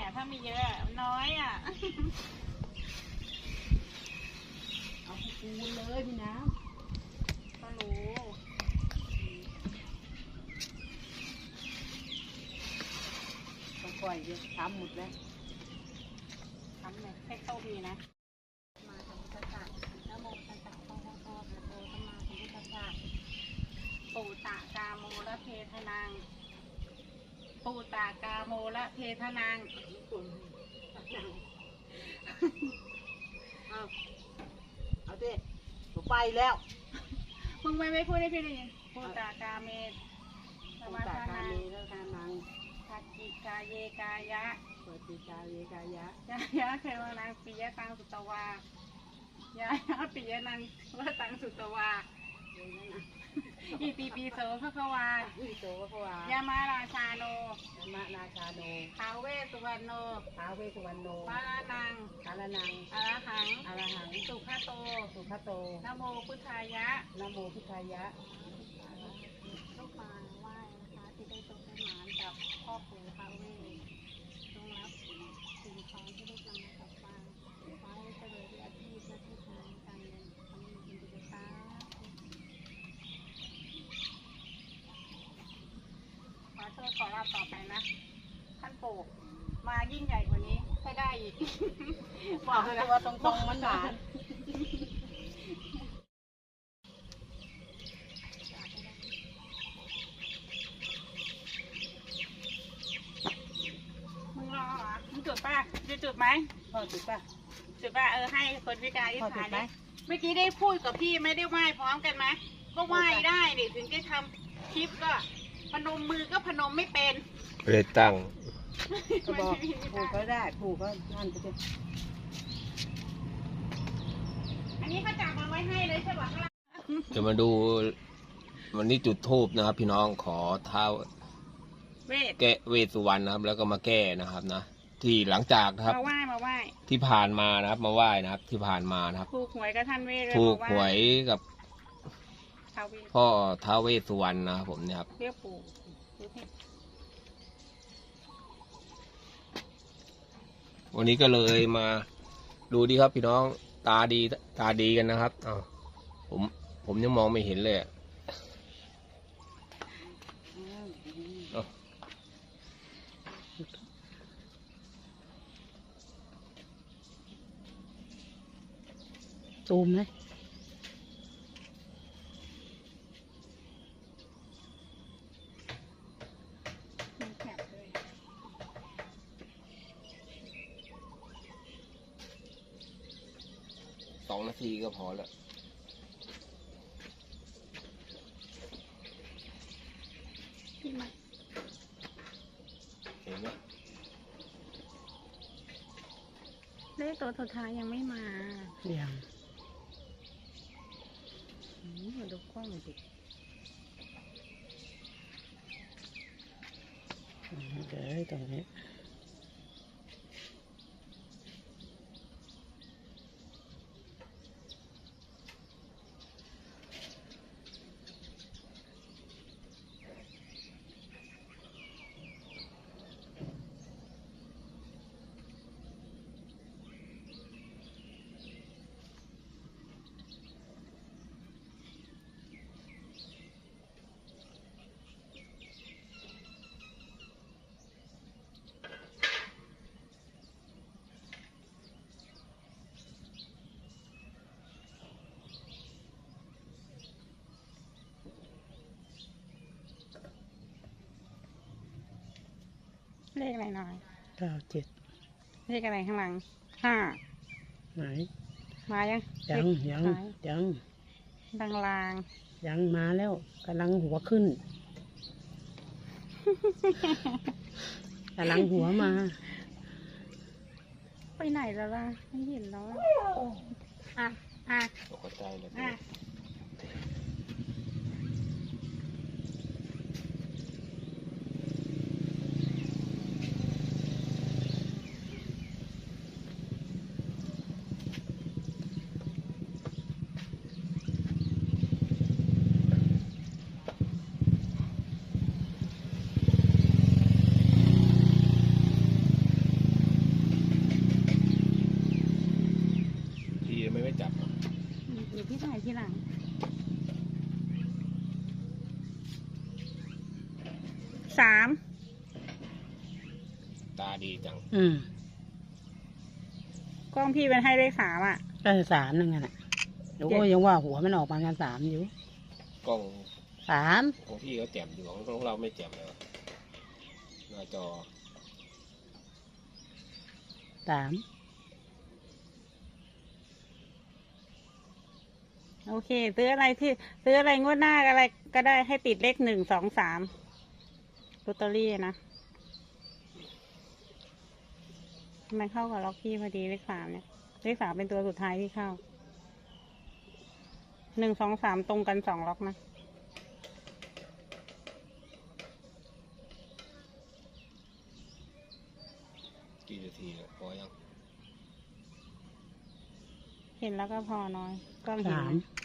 อะ ถ้ามีเยอะน้อยอะ เอาไปปูนเลยพี่น้ก็รู้ต้องปล่อยเยอะทำหมดแล้วทำเลยให้โชคดีนะ มาทำพุทธศาสตร์นะโมตัสสะพระพุทธโตพระโตสัมมาสัมพุทธัสสะปูตากาโมละเพทนัง ปูตากาโมละเพทนังเอาเอาสิหนูไปแล้ว มึงไม่ไม่พูดให้พี่ได้ยินปูตากาเมสปูมาตาทาคานังมีแล้วทานังทักกิกาเยกายะเปิดปีกาเยกายะยายะเทวานางปิยะตังสุตวายายะปิยะนังวะตังสุตวาเดี๋ยวนั้นนะ อิติปิโสภควาวิโตวะคะวายามาราชาโนธรรมนาชาโนท้าวเวสสุวรรณโนท้าวเวสสุวรรณโนปารานังกาลนังอรหัง อรหัง สุขโต สุขโต นะโมพุทธายะ นะโมพุทธายะ ลูกมาไหว้นะคะที่ได้ตกได้หมานกับพ่อปู่ท้าวเวสจงรับสิ่งของที่ได้นำมากับฟังขอให้เจริญอาชีพและที่ทางการเงินทำให้มีกิจการขอโชคขอลา บต่อไปนะท่านปู่มายิ่งใหญ่กว่านี้ให้ได้อีก บอกตัวตรงๆมันหวานมึงรอเหรอมึงจุดป่ะจะจุดไหมพ่อถูกป่ะจุดป่ะเออให้คนพิการที่พ่อถูฐากนไหมดิเมื่อกี้ได้พูดกับพี่ไม่ได้ไหว้พร้อมกันไหมก็ไหว้ได้ดิถึงจะทำคลิปก็ พนมมือก็พนมไม่เป็นเลยตั้งก็บอกผูกก็ได้ผูกก็นั่นไปสิอันนี้เขาจับมาไว้ให้เลยใช่ป่ะข้างล่างจะมาดูวันนี้จุดทูบนะครับ พี่น้องขอเท้าเวทแก้เวสสุวรรณนะครับ แล้วก็มาแก้นะครับนะที่หลังจากนะครับมาไหว้มาไหว้ที่ผ่านมานะครับ มาไหว้นะครับ ที่ผ่านมานะครับถูกหวยกับท่านเวทเลยถูกมาหวยกับ ท้าวเวทพ่อท้าวเวสสุวรรณนะครับผมเนี่ยครับ เรียกปู่ดูสิวันนี้ก็เลยมาดูดีครับพี่น้องตาดีตาดีกันนะครับอ้าวผมผมยังมองไม่เห็นเลยอะอ้าวซูมไหม มีแคปเลย สองนาทีก็พอแล้วพี่มาเห็นไหมเลขตัวสุดท้ายยังไม่มายังอืมมาดูกล้องดิอืมเดี๋ยวตรงนี้ เลขอะไรหน่อยเก้าเจ็ดเลขอะไรข้างหลังห้าไหนมายังยังยังเลขยังดังลาง ยังมาแล้วกำลังหัวขึ้นกำลังหัวมา ไปไหนแล้วล่ะไม่เห็นแล้วอะอะอะตกใจเลย สามตาดีจัง อืมกล้องพี่เป็นให้เลขสามอะ ก็สามหนึ่งอะเดี๋ยวก็ยังว่าหัวมันออกมางานสามอยู่กล้องสามของพี่เขาแจ่มอยู่ของของเราไม่แจ่มเลยวะหน้าจอสามโอเค ซื้ออะไรที่ ซื้ออะไรงวดหน้าอะไรก็ได้ให้ติดเลขหนึ่งสองสาม ลอตเตอรี่นะมันเข้ากับล็อกพี่พอดีเลขสามเนี่ย เลขสามเป็นตัวสุดท้ายที่เข้า หนึ่งสองสามตรงกันสองล็อกนะ กี่นาทีเนี่ยพอยัง เห็นแล้วก็พอน้อย ก็เห็น สามนะ